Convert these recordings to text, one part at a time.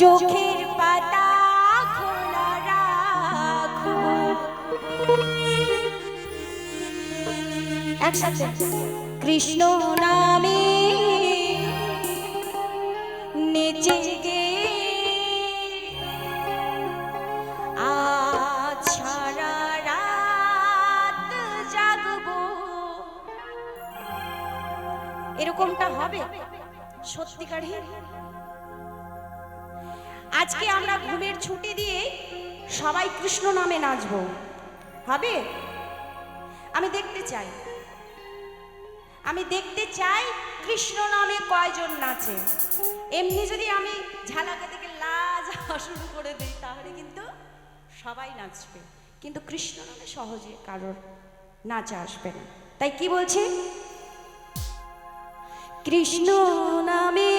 চোখের পাতা খোলা রাখো। একসাথে কৃষ্ণ নামে নেচে এরকমটা হবে সত্যিকারই আজকে আমরা ঘুমের ছুটি দিয়ে সবাই কৃষ্ণ নামে নাচবো। হবে? আমি দেখতে চাই। আমি দেখতে চাই কৃষ্ণ নামে কয়জন নাচে। এমনি যদি আমি ঝালাকা থেকে লাজ শুরু করে দিই, তাহলে কিন্তু সবাই নাচবে। কিন্তু কৃষ্ণ নামে সহজে কারোর নাচা আসবে না। তাই কি বলছি? কৃষ্ণ নামে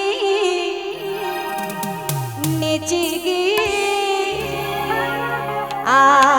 নেচে গে আজ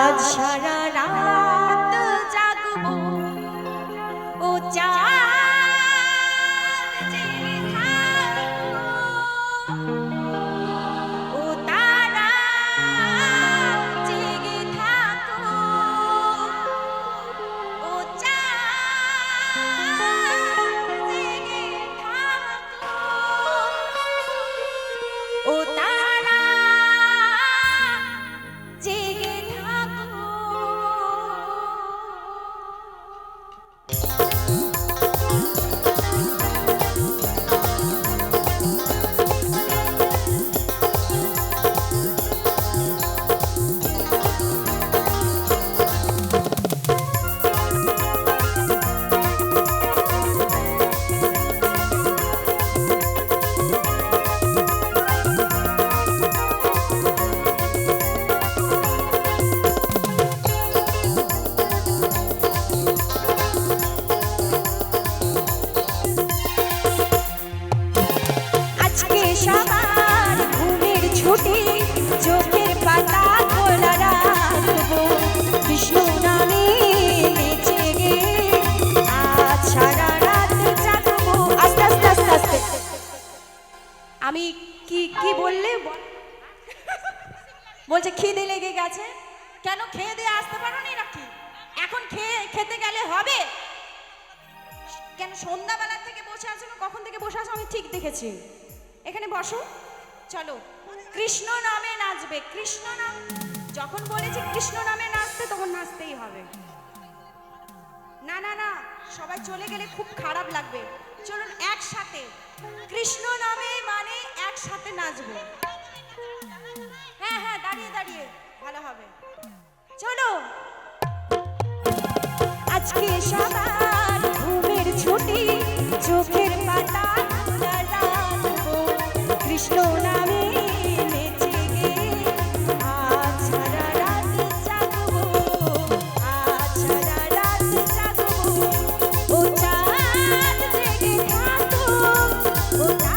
চোখের পাতা আমি কি কি বললে? বলছে, খিদে লেগে গেছে। কেন খেয়ে দিয়ে আসতে পারো নি নাকি? এখন খেয়ে, খেতে গেলে হবে? কেন সন্ধ্যাবেলা থেকে বসে আছো? কখন থেকে বসে আছো? আমি ঠিক দেখেছি। এখানে বসো। চলো। কৃষ্ণ নামে নাচবে কৃষ্ণ নাম যখন বলেছি কৃষ্ণ নামে নাচতে তখন নাচতেই হবে না না না সবাই চলে গেলে খুব খারাপ লাগবে চলুন একসাথে কৃষ্ণ নামে মানে একসাথে নাচবো হ্যাঁ হ্যাঁ দাঁড়িয়ে দাঁড়িয়ে ভালো হবে চলো আজকে সবার ঘুমের ছুটি চোখের পাতা কৃষ্ণ Oh,